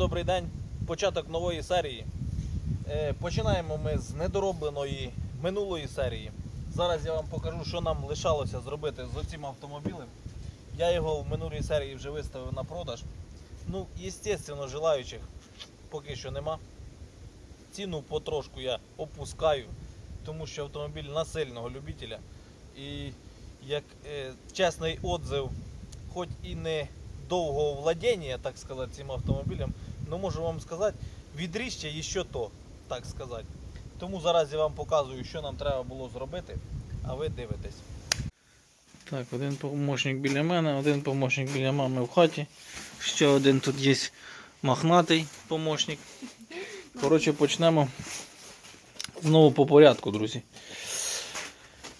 Добрий день. Початок нової серії. Е, Починаємо ми з недоробленої минулої серії. Зараз я вам покажу, що нам лишалося зробити з цим автомобілем. Я його в минулій серії вже виставив на продаж. Ну, звісно, желаючих поки що нема. Ціну потрошку я опускаю, тому що автомобіль на сильного любителя. І як е, чесний отзив, хоч і не довгого владіння, так сказати, цим автомобілем, але можу вам сказати, відріжте і що то, так сказати. Тому зараз я вам показую, що нам треба було зробити, а ви дивитесь. Так, один помощник біля мене, один помощник біля мами в хаті. Ще один тут є мохнатий помощник. Коротше, почнемо знову по порядку, друзі.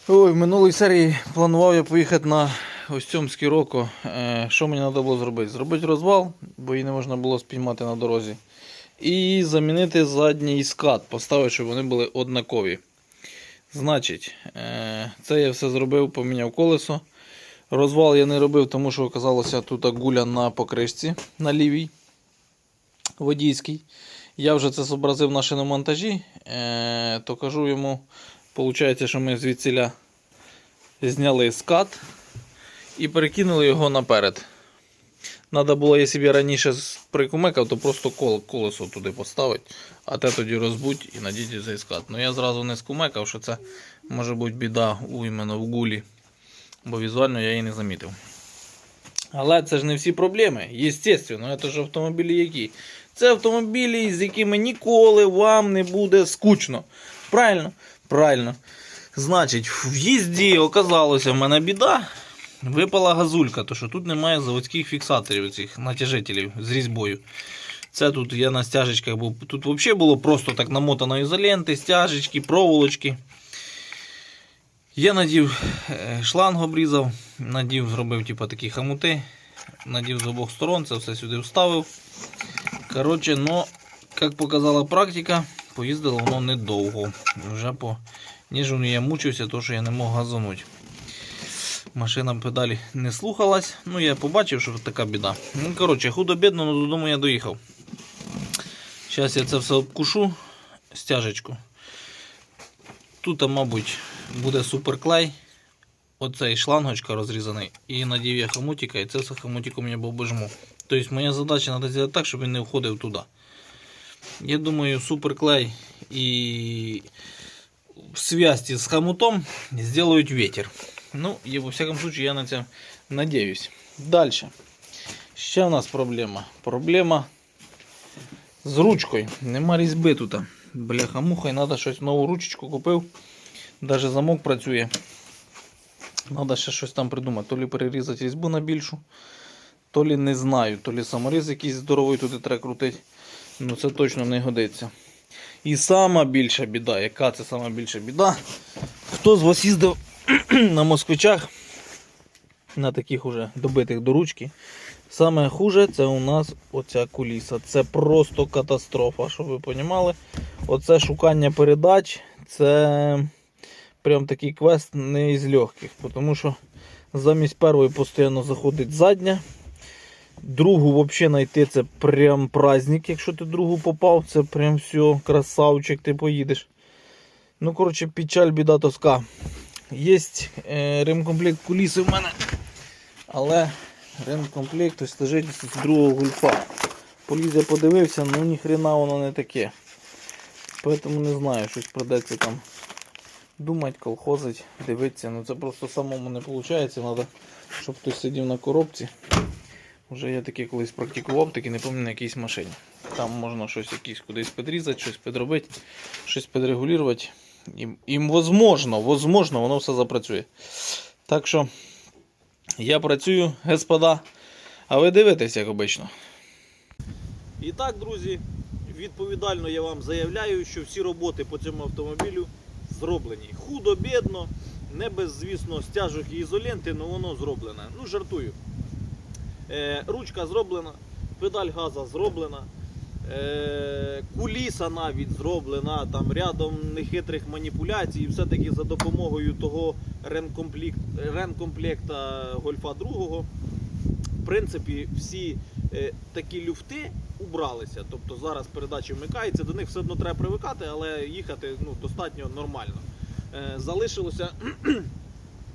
Ой, в минулій серії планував я поїхати на ось цьому скіроко. Е, Що мені треба було зробити? Зробити розвал, бо її не можна було спіймати на дорозі. І замінити задній скат, поставити, щоб вони були однакові. Значить, е, це я все зробив, поміняв колесо. Розвал я не робив, тому що оказалося тут гуля на покришці на лівій водійській. Я вже це зобразив на шиномонтажі, е, то кажу йому, виходить, що ми звідсіля зняли скат і перекинули його наперед. Надо було, якщо б я раніше прикумекав, то просто колесо туди поставити, а те тоді розбудь і надійти цей скат. Ну я зразу не скумекав, що це може бути біда іменно в гулі, бо візуально я її не замітив. Але це ж не всі проблеми. Єстественно, це ж автомобілі які. Це автомобілі, з якими ніколи вам не буде скучно. Правильно? Правильно. Значить, в їзді оказалося в мене біда. Випала газулька, то що тут немає заводських фіксаторів, цих натяжителів з різьбою. Це тут я на стяжечках був. Тут взагалі було просто так намотано ізоленти, стяжечки, проволочки. Я надів е, шланг обрізав, надів, зробив типу, такі хамути, надів з обох сторон, це все сюди вставив. Коротше, ну, як показала практика, поїздило воно недовго. Вже по ніж я мучився, то що я не мог газанути. Машина педалі не слухалась. Ну, я побачив, що така біда. Ну, коротше, худо-бідно, але додому я доїхав. Зараз я це все обкушу, стяжечку. Тут, мабуть, буде суперклей. Оцей шлангочка розрізаний. І надів я хомутика, і це все хомутиком я був бежму. Тобто моя задача треба зробити так, щоб він не входив туди. Я думаю, суперклей і в связці з хомутом сделают ветер. Ну, і во всяком случае я на це надіюсь. Далі. Ще у нас проблема. Проблема з ручкою. Нема різьби тут. Бляха-муха, і треба щось нову ручечку купив. Даже замок працює. Треба ще щось там придумати. То лі перерізати різьбу на більшу, то лі не знаю, то лі саморіз якийсь здоровий туди треба крутити. Ну це точно не годиться. І сама більша біда, яка це сама більша біда? Хто з вас їздив на москвичах, на таких уже добитих до ручки, саме хуже це у нас оця куліса. Це просто катастрофа, щоб ви розуміли. Оце шукання передач, це прям такий квест не із легких, тому що замість першої постійно заходить задня. Другу взагалі знайти це прям праздник, якщо ти другу попав, це прям все, красавчик, ти поїдеш. Ну, коротше, печаль, біда, тоска. Є е, ремкомплект куліси в мене, але ремкомплект лежить з другого гульфа. Поліз я подивився, ну ніхрена воно не таке. Поэтому не знаю, щось придеться там думати, колхозить, дивитися. Ну це просто самому не виходить. Треба, щоб хтось сидів на коробці. Вже я таке колись практикував, таки не пам'ятаю на якійсь машині. Там можна щось якісь кудись підрізати, щось підробити, щось підрегулювати. І возможно, возможно, воно все запрацює. Так що я працюю, господа, а ви дивитесь, як обично. І так, друзі, відповідально я вам заявляю, що всі роботи по цьому автомобілю зроблені. Худо, бідно, не без, звісно, стяжок і ізоленти, але воно зроблене. Ну, жартую. Е, ручка зроблена, педаль газа зроблена. Е, куліса навіть зроблена, там рядом нехитрих маніпуляцій, і все-таки за допомогою того ренкомплект, ренкомплекта Гольфа 2. В принципі, всі е, такі люфти убралися. Тобто зараз передачі вмикаються, до них все одно треба привикати, але їхати ну, достатньо нормально. Е, залишилося,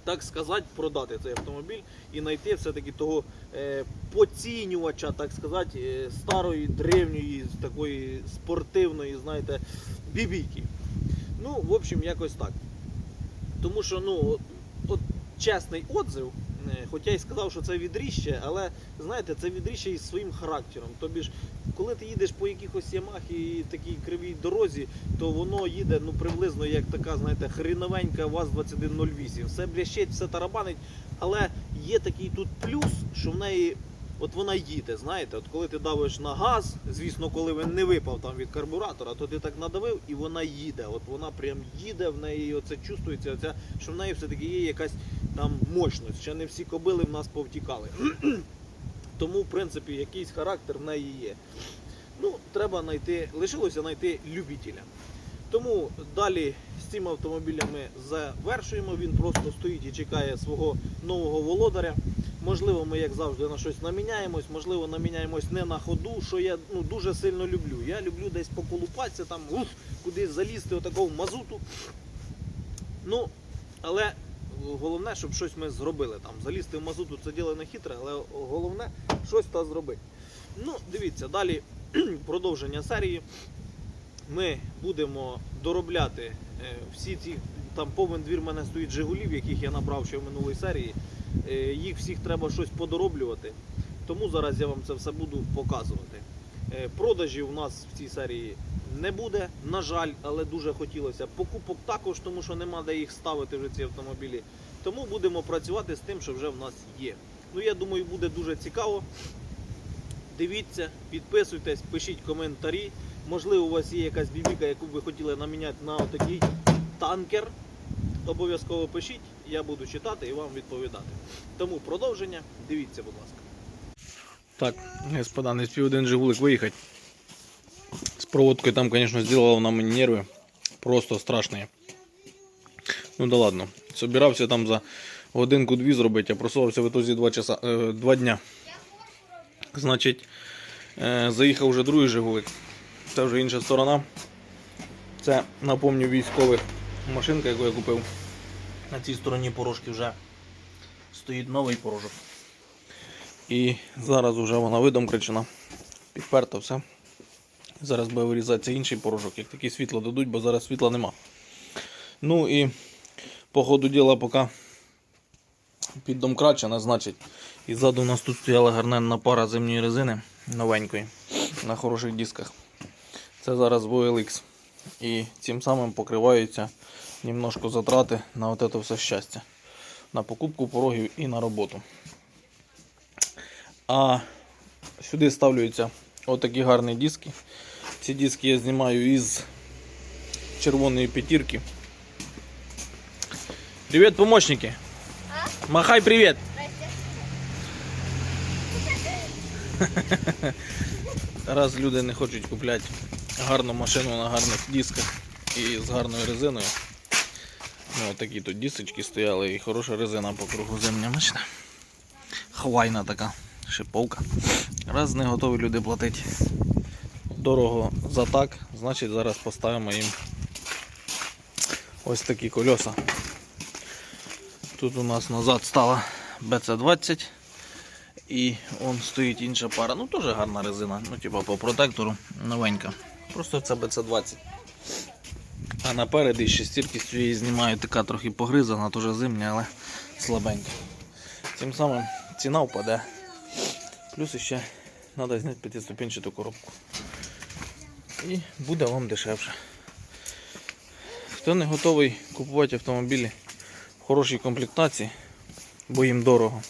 так сказати, продати цей автомобіль і знайти все-таки того е, поцінювача, так сказати, е, старої, древньої, такої спортивної, знаєте, бібійки. Ну, в общем, якось так. Тому що, ну, от, от чесний отзив, хоча й сказав, що це відріще, але знаєте, це відріще із своїм характером. Тобі ж, коли ти їдеш по якихось ямах і такій кривій дорозі, то воно їде ну приблизно як така, знаєте, хріновенька ВАЗ-2108. Все брящить, все тарабанить, але є такий тут плюс, що в неї. От вона їде, знаєте, от коли ти давиш на газ, звісно, коли він не випав там від карбуратора, то ти так надавив і вона їде. От вона прям їде, в неї оце чувствується, оця, що в неї все-таки є якась там мощність. Ще не всі кобили в нас повтікали. Тому, в принципі, якийсь характер в неї є. Ну, треба знайти, лишилося знайти любителя. Тому далі з цим автомобілем ми завершуємо. Він просто стоїть і чекає свого нового володаря. Можливо, ми, як завжди, на щось наміняємось, можливо, наміняємось не на ходу, що я ну, дуже сильно люблю. Я люблю десь поколупатися, там, уф, кудись залізти отакого мазуту. Ну, але головне, щоб щось ми зробили. Там, залізти в мазуту це діло не хитре, але головне щось та зробити. Ну, дивіться, далі продовження серії. Ми будемо доробляти е, всі ці. Там повен двір мене стоїть Жигулів, яких я набрав ще в минулій серії. Е, Їх всіх треба щось подороблювати. Тому зараз я вам це все буду показувати. Е, Продажів у нас в цій серії не буде, на жаль, але дуже хотілося. Покупок також, тому що нема де їх ставити вже ці автомобілі. Тому будемо працювати з тим, що вже в нас є. Ну я думаю, буде дуже цікаво. Дивіться, підписуйтесь, пишіть коментарі. Можливо, у вас є якась бібіка, яку ви хотіли наміняти на отакий танкер. Обов'язково пишіть, я буду читати і вам відповідати. Тому продовження, дивіться, будь ласка. Так, господа, не спів один Жигулик виїхати. З проводкою там, зробила вона мені нерви. Просто страшні. Ну да ладно. Собирався там за годинку-дві зробити, а просувався в ітозі два, часа, е, два дня. Значить, е, заїхав вже другий Жигулик. Це вже інша сторона. Це, напомню, військових машинка, яку я купив. На цій стороні порожки вже стоїть новий порожок. І зараз вже вона видомкричена, підперта все. Зараз буде вирізатися інший порожок, як такі світло дадуть, бо зараз світла нема. Ну і по ходу діла, поки піддомкрачена, значить, і ззаду у нас тут стояла гарненна пара зимньої резини новенької на хороших дисках. Це зараз VLX. І цим самим покриваються немножко затрати на от це все щастя. На покупку порогів і на роботу. А сюди ставлюються отакі гарні диски. Ці диски я знімаю із червоної п'ятірки. Привіт, помощники! Махай привіт! Раз люди не хочуть купляти гарну машину на гарних дисках і з гарною резиною. Ну, такі тут дисочки стояли і хороша резина по кругу зимня машина. Хвайна така шиповка. Раз не готові люди платити дорого за так, значить зараз поставимо їм ось такі кольоса. Тут у нас назад стала BC20 і он стоїть інша пара. Ну теж гарна резина, ну типа по протектору новенька. Просто це BC20. А наперед із шестірки з цієї знімаю така трохи погризана, теж зимня, але слабенька. Тим самим ціна впаде. Плюс ще треба зняти п'ятиступінчату коробку. І буде вам дешевше. Хто не готовий купувати автомобілі в хорошій комплектації, бо їм дорого.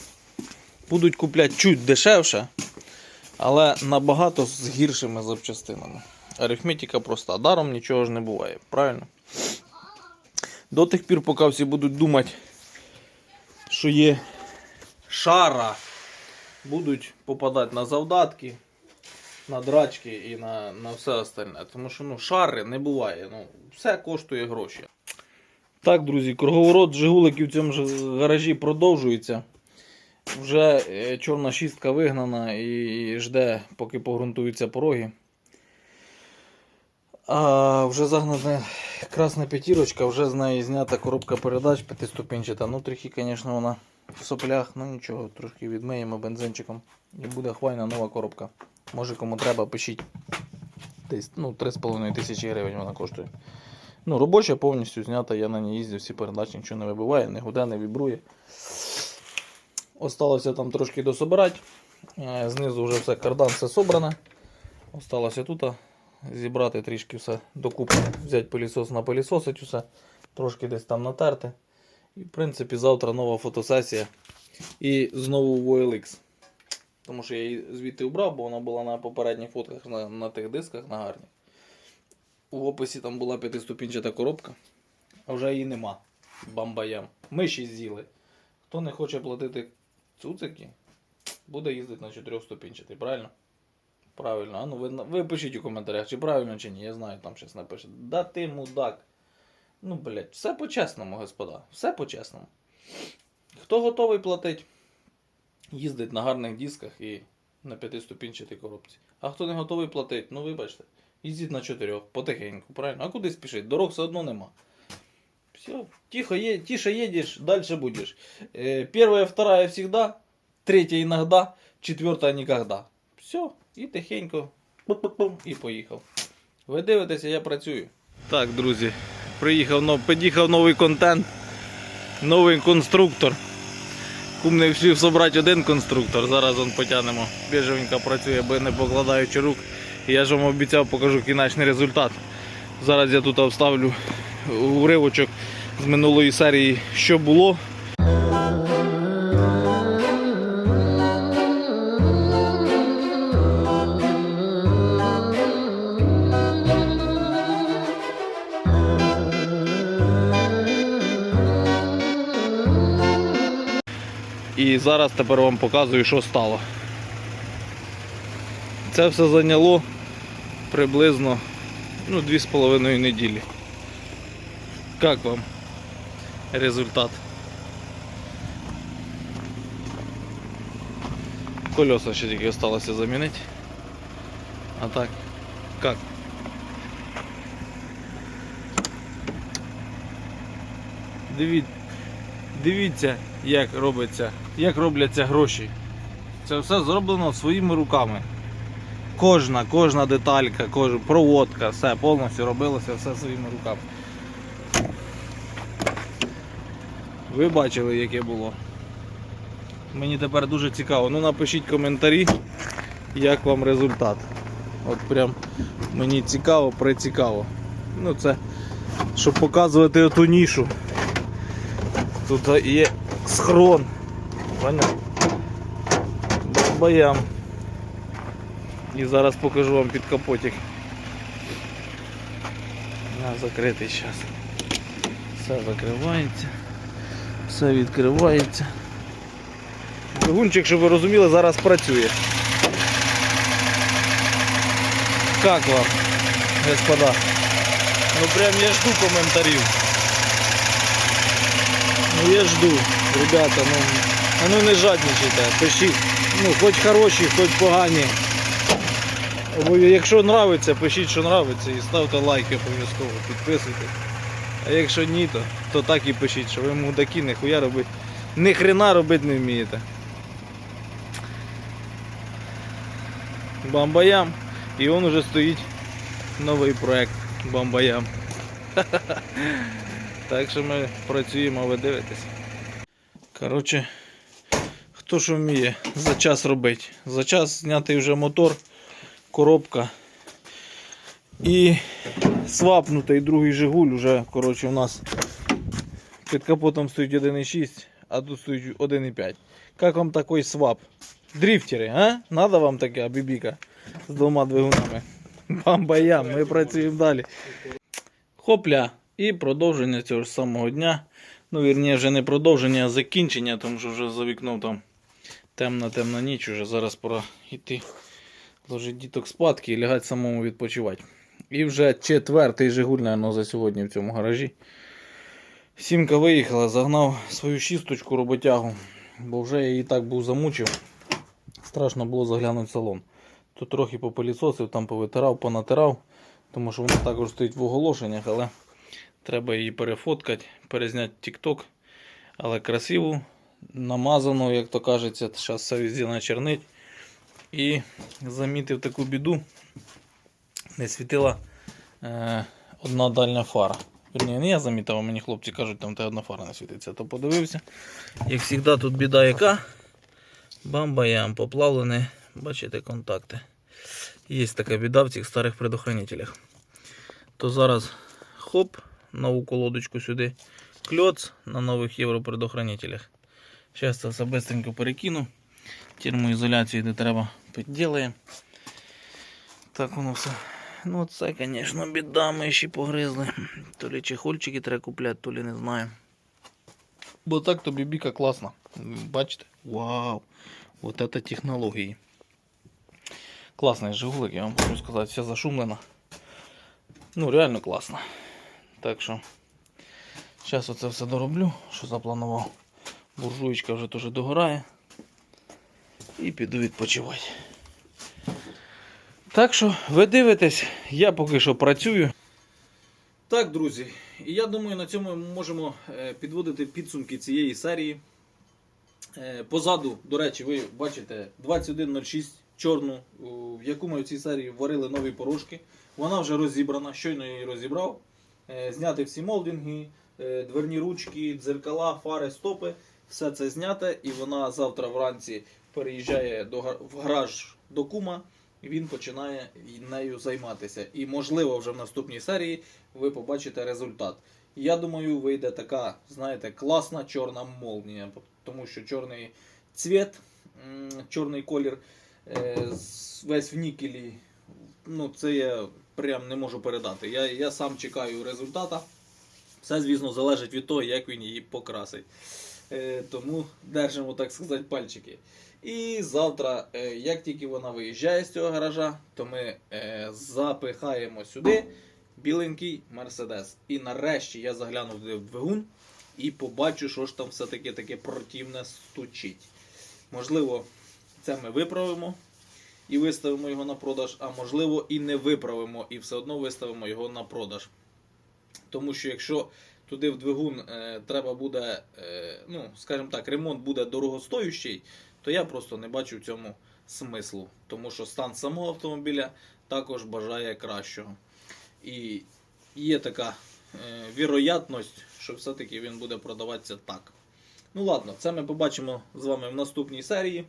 Будуть купляти чуть дешевше, але набагато з гіршими запчастинами. Арифметика проста. Даром нічого ж не буває, правильно? До тих пір, поки всі будуть думати, що є шара, будуть попадати на завдатки, на драчки і на, на все остальне. Тому що ну, шари не буває. Ну, все коштує гроші. Так, друзі, круговорот Жигуликів в цьому ж гаражі продовжується. Вже е, чорна шістка вигнана і жде, поки погрунтуються пороги. А вже загнана красна п'ятірочка, вже з неї знята коробка передач п'ятиступінчата. Ну, трохи, звісно, вона в соплях, ну нічого, трошки відмиємо бензинчиком. І буде хвайна нова коробка. Може кому треба, пишіть. Десь ну, 3,5 тисячі гривень вона коштує. Ну, робоча повністю знята, я на ній їздив, всі передачі нічого не вибиває, не гуде, не вібрує. Осталося там трошки дособирати. Е, Знизу вже все кардан, все собране. Осталося тут зібрати трішки все докупи, взяти пилісос на пилісосить усе, трошки десь там натерти. І в принципі завтра нова фотосесія. І знову в OLX. Тому що я її звідти убрав, бо вона була на попередніх фотках на, на тих дисках на гарні. У описі там була п'ятиступінчата коробка, а вже її нема. Бамбаям. Миші з'їли. Хто не хоче платити цуцики, буде їздити на чотирьохступінчатий, правильно? Правильно. А ну ви, ви пишіть у коментарях, чи правильно, чи ні. Я знаю, там щось напише. Да ти мудак. Ну, блядь, все по-чесному, господа. Все по-чесному. Хто готовий платити, їздить на гарних дисках і на п'ятиступінчатій коробці. А хто не готовий платити, ну вибачте, їздіть на чотирьох, потихеньку, правильно? А куди спішить? Дорог все одно нема. Все, тихо, е, тише едешь, дальше будешь. Э, первая, вторая всегда, третья иногда, четвертая никогда. Все, і тихенько, і поїхав. Ви дивитеся, я працюю. Так, друзі, приїхав, під'їхав новий контент, новий конструктор. Не встиг зібрати один конструктор, зараз он потягнемо. Біжевенько працює, бо не покладаючи рук. Я ж вам обіцяв, покажу кінечний результат. Зараз я тут вставлю уривочок з минулої серії, що було. І зараз тепер вам показую, що стало. Це все зайняло приблизно ну, 2,5 неділі. Как вам результат? Колеса ще тільки залишилося замінити. А так? Дивіться, дивіться, як робиться, як робляться гроші. Це все зроблено своїми руками. Кожна, кожна деталька, кожна проводка, все повністю робилося все своїми руками. Ви бачили, яке було. Мені тепер дуже цікаво. Ну напишіть коментарі, як вам результат. От прям мені цікаво, прицікаво. Ну це, щоб показувати оту нішу. Тут є схрон. Понятно? Боям. І зараз покажу вам під капотик. На, закритий зараз. Все закривається. Все відкривається. Двигунчик, щоб ви розуміли, зараз працює. Как вам, господа? Ну прям я жду коментарів. Ну я жду, ребята, ну, а ну не жадничайте, пишіть. Ну, хоч хороші, хоч погані. Якщо нравиться, пишіть, що нравиться і ставте лайки обов'язково, підписуйтесь. А якщо ні, то, то так і пишіть, що ви мудаки, ніхуя робити. Ні хрена робити не вмієте. Бамбаям. І он уже стоїть новий проект Бамбаям. Так що ми працюємо, ви дивитесь. Коротше, хто що вміє за час робити. За час знятий вже мотор, коробка і свапнутий другий Жигуль уже, коротше, у нас під капотом стоїть 1.6, а тут стоїть 1.5. Як вам такий свап? Дрифтери, а? Надо вам таке, бібіка, з двома двигунами. Бамбаям, ми працюємо далі. Хопля. І продовження цього ж самого дня. Ну, вірніше, вже не продовження, а закінчення, тому що вже за вікном там темна темна ніч, уже зараз пора йти ложити діток спадки і лягати самому відпочивати. І вже четвертий Жигуль, наверное, за сьогодні в цьому гаражі. Сімка виїхала, загнав свою шісточку роботягу. бо вже я її так був замучив. Страшно було заглянути в салон. Тут трохи попилісосив, там повитирав, понатирав, тому що вона також стоїть в оголошеннях, але треба її перефоткати, перезняти TikTok. Але красиву, намазану, як то кажеться, зараз все начернить. І замітив таку біду. Не світила е, одна дальня фара. Вірні, не я замітив, а мені хлопці кажуть, там та одна фара не світиться. То подивився. Як завжди, тут біда яка. Бамбаям, поплавлене, бачите, контакти. Є така біда в цих старих предохранителях. То зараз хоп, нову колодочку сюди, кльоц на нових європредохранителях. Зараз це все швидко перекину. Термоізоляцію, де треба, підділаємо. Так воно все. Ну це, звісно, біда, ми ще погризли. То лі чехольчики треба купляти, то лі не знаю. Бо так то бібіка класна. Бачите? Вау! Вот это технології. Класний Жигулик, я вам хочу сказати, вся зашумлена. Ну, реально класно. Так що, зараз оце все дороблю, що запланував. Буржуєчка вже теж догорає. І піду відпочивати. Так що, ви дивитесь, я поки що працюю. Так, друзі, і я думаю, на цьому ми можемо е, підводити підсумки цієї серії. Е, Позаду, до речі, ви бачите 2106 чорну, в яку ми в цій серії варили нові порошки. Вона вже розібрана, щойно її розібрав. Е, Зняти всі молдинги, дверні ручки, дзеркала, фари, стопи. Все це зняте, і вона завтра вранці переїжджає до, в гараж до кума. І він починає нею займатися. І можливо вже в наступній серії ви побачите результат. Я думаю, вийде така, знаєте, класна чорна молнія, тому що чорний цвіт, чорний колір, е, весь в нікелі. Ну, це я прям не можу передати. Я, я сам чекаю результата. Все, звісно, залежить від того, як він її покрасить. Е, тому держимо, так сказати, пальчики. І завтра, е, як тільки вона виїжджає з цього гаража, то ми е, запихаємо сюди біленький Мерседес. І нарешті я заглянув в двигун і побачу, що ж там все-таки таке противне стучить. Можливо, це ми виправимо і виставимо його на продаж, а можливо і не виправимо, і все одно виставимо його на продаж. Тому що якщо туди в двигун е, треба буде, е, ну, скажімо так, ремонт буде дорогостоючий, то я просто не бачу в цьому смислу. Тому що стан самого автомобіля також бажає кращого. І є така е, віроятність, що все-таки він буде продаватися так. Ну ладно, це ми побачимо з вами в наступній серії.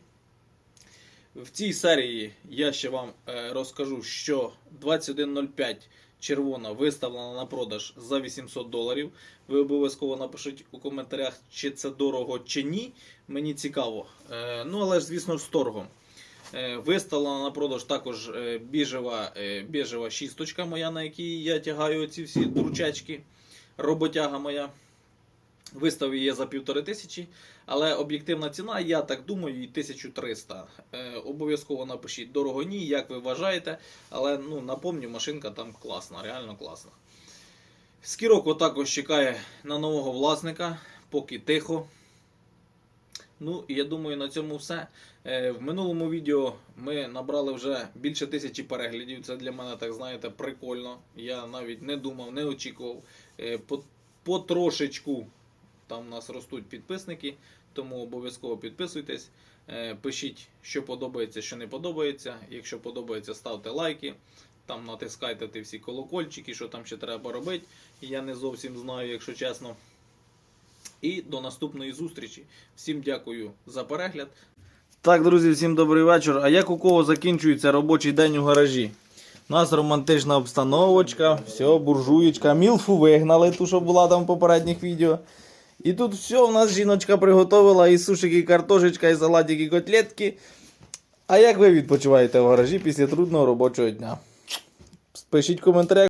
В цій серії я ще вам розкажу, що 2105 червона виставлена на продаж за 800 доларів. Ви обов'язково напишіть у коментарях, чи це дорого чи ні. Мені цікаво. Е, ну, але ж, звісно, з торгом. Е, Виставлена на продаж також е, біжева, біжева шісточка моя, на якій я тягаю ці всі дручачки. Роботяга моя. Виставив її за півтори тисячі, але об'єктивна ціна, я так думаю, і 1300. Е, обов'язково напишіть дорого ні, як ви вважаєте. Але ну, напомню, машинка там класна, реально класна. Скіроко також чекає на нового власника, поки тихо. Ну, і я думаю, на цьому все. Е, В минулому відео ми набрали вже більше тисячі переглядів. Це для мене, так знаєте, прикольно. Я навіть не думав, не очікував. Е, по- Потрошечку там у нас ростуть підписники, тому обов'язково підписуйтесь. Е, Пишіть, що подобається, що не подобається. Якщо подобається, ставте лайки. Там натискайте ті всі колокольчики, що там ще треба робити. Я не зовсім знаю, якщо чесно. І до наступної зустрічі. Всім дякую за перегляд. Так, друзі, всім добрий вечір. А як у кого закінчується робочий день у гаражі? У нас романтична обстановочка, все, буржуєчка, мілфу вигнали, ту, що була там в попередніх відео. І тут все у нас жіночка приготувала і сушик, і картошечка, і салатик, і котлетки. А як ви відпочиваєте в гаражі після трудного робочого дня? Пишіть в коментарях.